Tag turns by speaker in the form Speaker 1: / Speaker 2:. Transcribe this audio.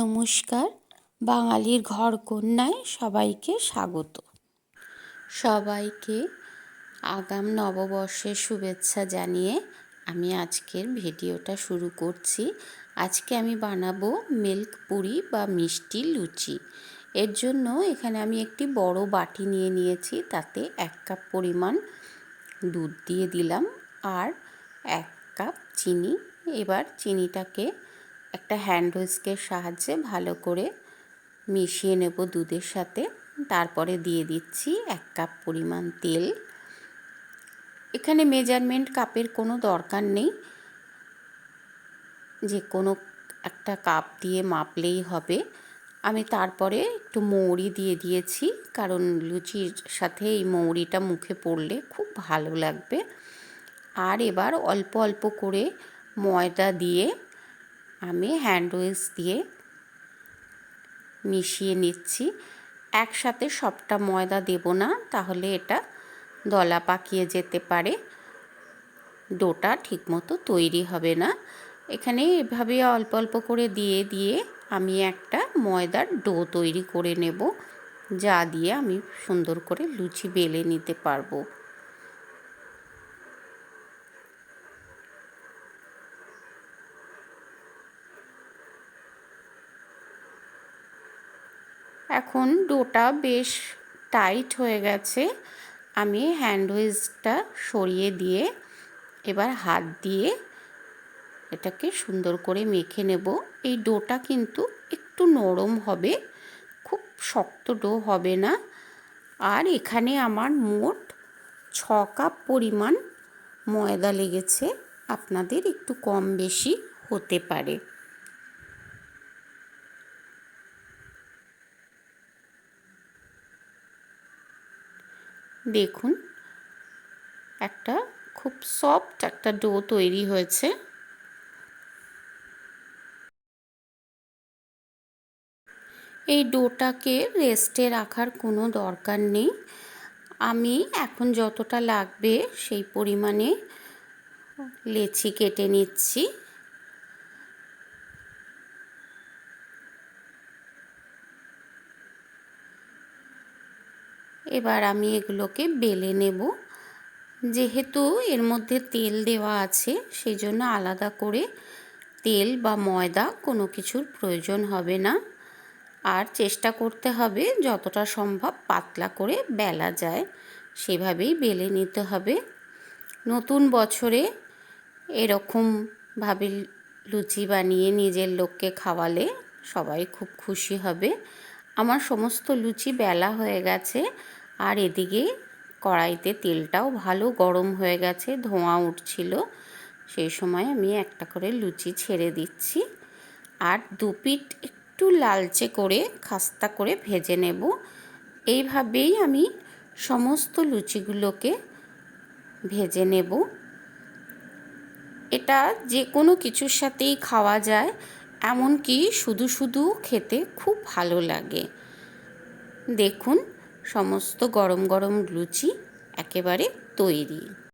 Speaker 1: নমস্কার। বাঙালির ঘর কন্যায় সবাইকে স্বাগত। সবাইকে আগাম নববর্ষের শুভেচ্ছা জানিয়ে আমি আজকের ভিডিওটা শুরু করছি। আজকে আমি বানাবো মিল্ক পুরি বা মিষ্টি লুচি। এর জন্য এখানে আমি একটি বড় বাটি নিয়ে নিয়েছি, তাতে এক কাপ পরিমাণ দুধ দিয়ে দিলাম আর এক কাপ চিনি। এবার চিনিটাকে একটা হ্যান্ড হুইস্কের সাহায্যে ভালো করে মিশিয়ে নেব দুধের সাথে। তারপরে দিয়ে দিচ্ছি এক কাপ পরিমাণ তেল। এখানে মেজারমেন্ট কাপের কোনো দরকার নেই। যে কোনো একটা কাপ দিয়ে মাপলেই হবে। আমি তারপরে একটু মৌরি দিয়ে দিয়েছি, কারণ লুচির সাথে এই মৌরিটা মুখে পড়লে খুব ভালো লাগবে। আর এবার অল্প অল্প করে ময়দা দিয়ে আমি হ্যান্ড উইচ দিয়ে মিশিয়ে নিচ্ছি। একসাথে সবটা ময়দা দেব না, তাহলে এটা দলা পাকিয়ে যেতে পারে। ডোটা ঠিকমতো তৈরি হবে না। এখানে এভাবে অল্প অল্প করে দিয়ে দিয়ে আমি একটা ময়দার ডো তৈরি করে নেব, যা দিয়ে আমি সুন্দর করে লুচি বেলে নিতে পারব। এখন ডোটা বেশ টাইট হয়ে গেছে। আমি হ্যান্ড সরিয়ে দিয়ে এবার হাত দিয়ে এটাকে সুন্দর করে মেখে নেব। এই ডোটা কিন্তু একটু নরম হবে, খুব শক্ত ডো হবে না। আর এখানে আমার মোট ছ কাপ পরিমাণ ময়দা লেগেছে। আপনাদের একটু কম বেশি হতে পারে। দেখুন, একটা খুব সফট একটা ডো তৈরি হয়েছে। এই ডোটাকে রেস্টে রাখার কোনো দরকার নেই। আমি এখন যতটা লাগবে সেই পরিমাণে লেচি কেটে নিচ্ছি। এবার আমি এগুলোকে বেলে নেব। যেহেতু এর মধ্যে তেল দেওয়া আছে সেই জন্য আলাদা করে তেল বা ময়দা কোনো কিছুর প্রয়োজন হবে না। আর চেষ্টা করতে হবে যতটা সম্ভব পাতলা করে বেলা যায়, সেভাবেই বেলে নিতে হবে। নতুন বছরে এরকমভাবে লুচি বানিয়ে নিজের লোককে খাওয়ালে সবাই খুব খুশি হবে। আমার সমস্ত লুচি বেলা হয়ে গেছে আর এদিকে কড়াইতে তেলটাও ভালো গরম হয়ে গেছে, ধোঁয়া উঠছিল। সেই সময় আমি একটা করে লুচি ছেড়ে দিচ্ছি আর দুপিট একটু লালচে করে খাস্তা করে ভেজে নেব। এইভাবেই আমি সমস্ত লুচিগুলোকে ভেজে নেব। এটা যে কোনো কিছুর সাথেই খাওয়া যায়। এমনকি শুধু শুধু খেতে খুব ভালো লাগে। দেখুন সমস্ত গরম গরম লুচি একেবারে তৈরি।